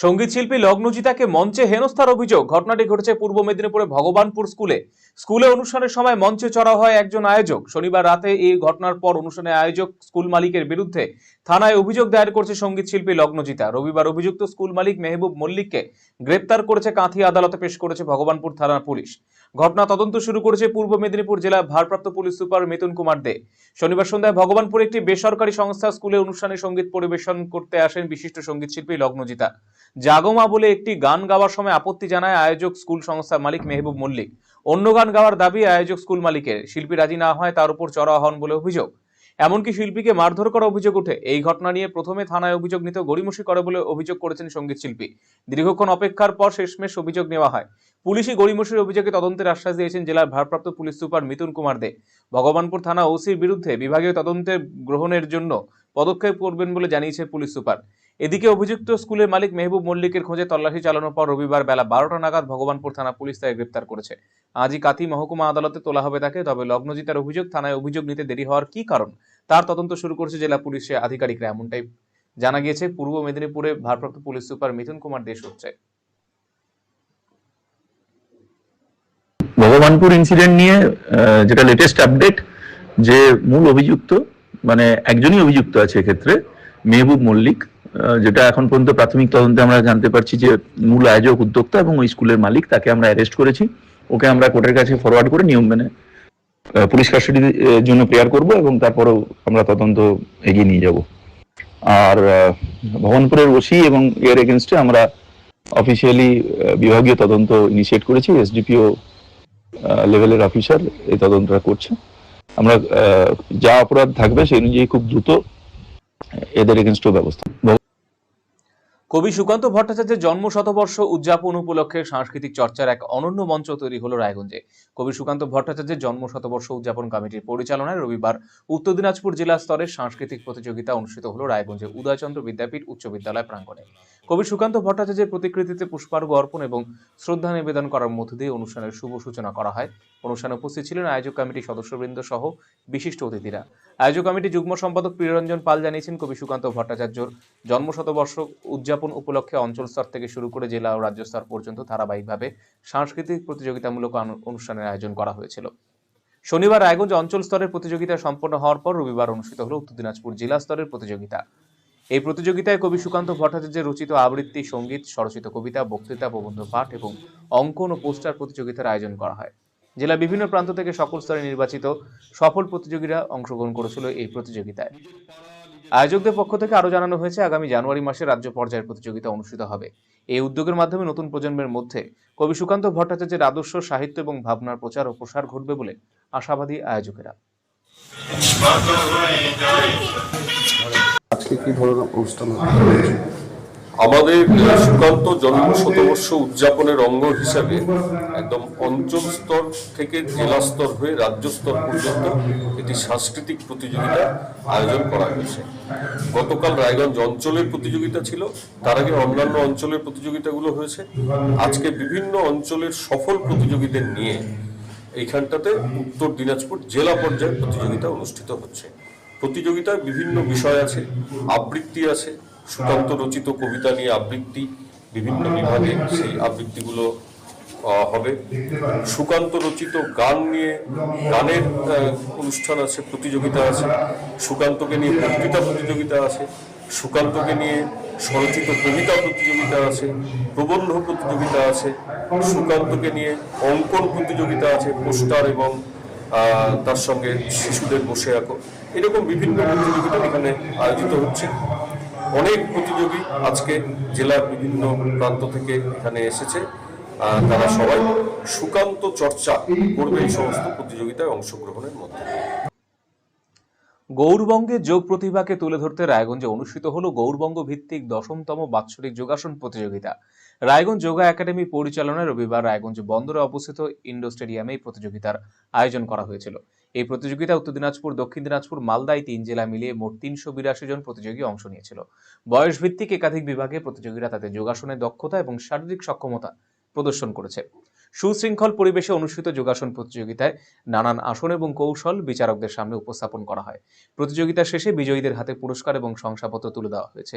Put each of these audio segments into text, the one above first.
সংগীত শিল্পী লগ্নজিতাকে মঞ্চে হেনস্থার অভিযোগ। ঘটনাটি ঘটেছে পূর্ব মেদিনীপুরে ভগবানপুর স্কুলে। স্কুলে অনুষ্ঠানের সময় মঞ্চে চড়া হয় একজন আয়োজক। শনিবার রাতে এই ঘটনার পর অনুষ্ঠানের আয়োজক স্কুল মালিকের বিরুদ্ধে থানায় অভিযোগ দায়ের করেছে সংগীত শিল্পী লগ্নজিতা। রবিবার অভিযুক্ত স্কুল মালিক মেহবুব মল্লিককে গ্রেপ্তার করেছে কাঁথি আদালতে পেশ করেছে ভগবানপুর থানার পুলিশ। ঘটনা তদন্ত শুরু করেছে পূর্ব মেদিনীপুর জেলা ভারপ্রাপ্ত পুলিশ সুপার মিতুন কুমার দে। শনিবার সন্ধ্যায় ভগবানপুর একটি বেসরকারি সংস্থা স্কুলে অনুষ্ঠানে সংগীত পরিবেশন করতে আসেন বিশিষ্ট সংগীত শিল্পী লগ্নজিতা। জাগমা বলে একটি গান গাওয়ার সময় আপত্তি জানায় আয়োজক স্কুল সংস্থার মালিক মেহবুব মল্লিক। অন্য গান গাওয়ার দাবি আয়োজক স্কুল মালিকের। শিল্পী রাজি না হয়, তার উপর চড়া হন বলে অভিযোগ। এমনকি শিল্পীকে মারধর করার অভিযোগ উঠে এই ঘটনা নিয়ে প্রথমে থানায় অভিযোগ নিতে গড়িমসি করে বলে অভিযোগ করেছেন সংগীত শিল্পী। দীর্ঘক্ষণ অপেক্ষার পর শেষমেশ অভিযোগ নেওয়া হয়। পুলিশই গড়িমসির অভিযোগে তদন্তের আশ্বাস দিয়েছেন জেলার ভারপ্রাপ্ত পুলিশ সুপার মিতুন কুমার দে। ভগবানপুর থানা ওসির বিরুদ্ধে বিভাগীয় তদন্তের গ্রহণের জন্য পদক্ষেপ করবেন বলে জানিয়েছে পুলিশ সুপার। এদিকে অভিযুক্ত স্কুলের মালিক মেহবুব মল্লিকের খোঁজে তল্লাশি চালানোর পর রবিবার বেলা বারোটা নাগাদ ভগবানপুর থানা পুলিশ তাকে গ্রেপ্তার করেছে। আজই কাতি মহকুমা আদালতে তোলা হবে তাকে, তবে লগ্নজিতার অভিযোগ, থানায় অভিযোগ নিতে দেরি হওয়ার কি কারণ? তার তদন্ত শুরু করেছে জেলা পুলিশের আধিকারিকরা এমনটাই। জানা গিয়েছে, পূর্ব মেদিনীপুরে ভারপ্রাপ্ত পুলিশ সুপার মিথুন কুমার দেশ হচ্ছে। ভগবানপুর ইনসিডেন্ট নিয়ে যেটা লেটেস্ট আপডেট যে মূল অভিযুক্ত মানে একজনই অভিযুক্ত আছে এক্ষেত্রে মেহবুব মল্লিক যেটা এখন পর্যন্ত প্রাথমিক তদন্তে আমরা জানতে পারছি যে মূল আয়োজক উদ্যোক্তা এবং ওই স্কুলের মালিক তাকে আমরা অ্যারেস্ট করেছি। ওকে আমরা কোর্টের কাছে ফরওয়ার্ড করে নিয়ম মেনে পুলিশ কাস্টাডির জন্য প্রেয়ার করব এবং তারপরেও আমরা তদন্ত এগিয়ে নিয়ে যাব। আর আহ, ভগবানপুরের ওসি এবং এর এগেনস্টে আমরা অফিসিয়ালি বিভাগীয় তদন্ত ইনিশিয়েট করেছি। এসডিপিও লেভেলের অফিসার এই তদন্তটা করছে। আমরা যা অপরাধ থাকবে সেই অনুযায়ী খুব দ্রুত এদের এগেনস্টও ব্যবস্থা কবি সুকান্ত ভট্টাচার্যের জন্ম শতবর্ষ উদযাপন উপলক্ষে সাংস্কৃতিক চর্চার এক অনন্য মঞ্চ তৈরি হলো রায়গঞ্জে। কবি সুকান্ত ভট্টাচার্যের জন্ম শতবর্ষ উদযাপন কমিটির পরিচালনায় রবিবার উত্তর দিনাজপুর জেলা স্তরের সাংস্কৃতিক প্রতিযোগিতা অনুষ্ঠিত হলো রায়গঞ্জে উদয়চন্দ্র বিদ্যাপীঠ উচ্চ বিদ্যালয় প্রাঙ্গণে। কবি সুকান্ত ভট্টাচার্যের প্রতিকৃতিতে পুষ্পার্ঘ্য অর্পণ এবং শ্রদ্ধা নিবেদন করার মধ্য দিয়ে অনুষ্ঠানের শুভ সূচনা করা হয় অনুষ্ঠানে উপস্থিত ছিলেন আয়োজক কমিটির সদস্যবৃন্দ সহ বিশিষ্ট অতিথিরা। আয়োজক কমিটির যুগ্ম সম্পাদক প্রিয়রঞ্জন পাল জানিয়েছেন, কবি সুকান্ত ভট্টাচার্যর জন্ম শতবর্ষ উদযাপন উপলক্ষে অঞ্চল স্তর থেকে শুরু করে জেলা ও রাজ্য স্তর পর্যন্ত ধারাবাহিকভাবে সাংস্কৃতিক প্রতিযোগিতামূলক অনুষ্ঠানের আয়োজন করা হয়েছিল। শনিবার রায়গঞ্জ অঞ্চল স্তরের প্রতিযোগিতা সম্পন্ন হওয়ার পর রবিবার অনুষ্ঠিত হল উত্তর দিনাজপুর জেলা স্তরের প্রতিযোগিতা। এই প্রতিযোগিতায় কবি সুকান্ত ভট্টাচার্যের রচিত আবৃত্তি, সংগীত সরচিত কবিতা, বক্তৃতা, প্রবন্ধ, পাঠ এবং অঙ্কন ও পোস্টার প্রতিযোগিতার আয়োজন করা হয়। জেলার বিভিন্ন প্রান্ত থেকে সকল স্তরে নির্বাচিত সফল প্রতিযোগীরা অংশগ্রহণ করেছিল এই প্রতিযোগিতায়। আয়োজকদের পক্ষ থেকে আরও জানানো হয়েছে, আগামী জানুয়ারি মাসে রাজ্য পর্যায়ের প্রতিযোগিতা অনুষ্ঠিত হবে। এই উদ্যোগের মাধ্যমে নতুন প্রজন্মের মধ্যে কবি সুকান্ত ভট্টাচার্যের আদর্শ, সাহিত্য এবং ভাবনার প্রচার ও প্রসার ঘটবে বলে আশাবাদী আয়োজকেরা। আজকে কি ধরনের অনুষ্ঠান আমাদের সুকান্ত জন্ম শতবর্ষ উদযাপনের অঙ্গ হিসাবে একদম অঞ্চল স্তর থেকে জেলা স্তর হয়ে রাজ্য স্তর পর্যন্ত একটি সাংস্কৃতিক প্রতিযোগিতা আয়োজন করা হয়েছে। গতকাল রায়গঞ্জ অঞ্চলের প্রতিযোগিতা ছিল, তার আগে অন্যান্য অঞ্চলের প্রতিযোগিতাগুলো হয়েছে। আজকে বিভিন্ন অঞ্চলের সফল প্রতিযোগীদের নিয়ে এইখানটাতে উত্তর দিনাজপুর জেলা পর্যায়ে প্রতিযোগিতা অনুষ্ঠিত হচ্ছে। প্রতিযোগিতায় বিভিন্ন বিষয় আছে, আবৃত্তি আছে সুকান্ত রচিত কবিতা নিয়ে আবৃত্তি বিভিন্ন বিভাগে সেই আবৃত্তিগুলো হবে। সুকান্ত রচিত গান নিয়ে গানের অনুষ্ঠান আছে প্রতিযোগিতা আছে। সুকান্তকে নিয়ে বক্তৃতা প্রতিযোগিতা আছে। সুকান্তকে নিয়ে স্বরচিত কবিতা প্রতিযোগিতা আছে প্রবন্ধ প্রতিযোগিতা আছে। সুকান্তকে নিয়ে অঙ্কন প্রতিযোগিতা আছে পোস্টার এবং তার সঙ্গে শিশুদের বসে আঁকো। এরকম বিভিন্ন প্রতিযোগিতা এখানে আয়োজিত হচ্ছে। অনেক প্রতিযোগী আজকে জেলার বিভিন্ন প্রান্ত থেকে এখানে এসেছে। তারা সবাই সুকান্ত চর্চা করবে এই সমস্ত প্রতিযোগিতায় অংশগ্রহণের মধ্যে। গৌরবঙ্গে যোগ প্রতিভাকে তুলে ধরতে রায়গঞ্জে অনুষ্ঠিত হলো গৌরবঙ্গ ভিত্তিক দশমতম বাৎসরিক যোগাসন প্রতিযোগিতা। রায়গঞ্জ যোগা একাডেমি পরিচালনায় রবিবার রায়গঞ্জ বন্দরে অবস্থিত ইন্ডো স্টেডিয়ামে এই প্রতিযোগিতার আয়োজন করা হয়েছিল। এই প্রতিযোগিতা উত্তর দিনাজপুর, দক্ষিণ দিনাজপুর মালদায় তিন জেলা মিলিয়ে মোট তিনশো বিরাশি জন প্রতিযোগী অংশ নিয়েছিল। বয়স ভিত্তিক একাধিক বিভাগে প্রতিযোগীরা তাদের যোগাসনের দক্ষতা এবং শারীরিক সক্ষমতা প্রদর্শন করেছে। সুশৃঙ্খল পরিবেশে অনুষ্ঠিত যোগাসন প্রতিযোগিতায় নানান আসন এবং কৌশল বিচারকদের সামনে উপস্থাপন করা হয়। প্রতিযোগিতা শেষে বিজয়ীদের হাতে পুরস্কার এবং শংসাপত্র তুলে দেওয়া হয়েছে।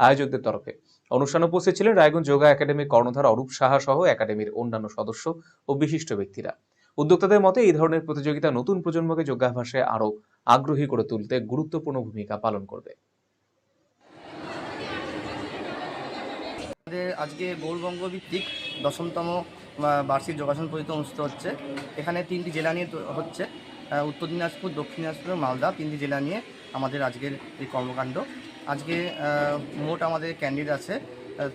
আয়োজকদের তরফে। অনুষ্ঠানে উপস্থিত ছিলেন রায়গঞ্জ যোগা একাডেমির কর্ণধার অরূপ সাহা সহ একাডেমির অন্যান্য সদস্য ও বিশিষ্ট ব্যক্তিরা। উদ্যোক্তাদের মতে, এই ধরনের প্রতিযোগিতা নতুন প্রজন্মকে যোগাভ্যাসে আরও আগ্রহী করে তুলতে গুরুত্বপূর্ণ ভূমিকা পালন করবে। আমাদের আজকে গৌরবঙ্গ ভিত্তিক দশমতম বার্ষিক যোগাসন পরিচিত অনুষ্ঠিত হচ্ছে। এখানে তিনটি জেলা নিয়ে হচ্ছে উত্তর দিনাজপুর, দক্ষিণ দিনাজপুর, মালদা। তিনটি জেলা নিয়ে আমাদের আজকের এই কর্মকাণ্ড। আজকে মোট আমাদের ক্যান্ডিডেট আছে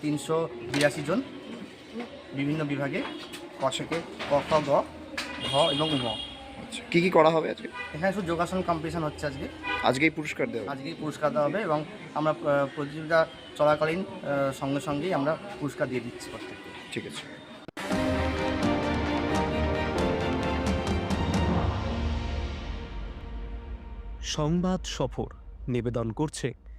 তিনশো বিরাশি জন। বিভিন্ন বিভাগে ক থেকে ক খ গ ঘ এবং উম আচ্ছা কি কি করা হবে আজকে? এখানে শুধু যোগাসন কম্পিটিশন হচ্ছে আজকে। আজকেই পুরস্কার দেওয়া আজকেই পুরস্কার দেওয়া হবে এবং আমরা প্রতিযোগিতা চলাকালীন সঙ্গে সঙ্গেই আমরা পুরস্কার দিয়ে দিচ্ছি প্রত্যেককে। ঠিক আছে। সংবাদ সফর নিবেদন করছে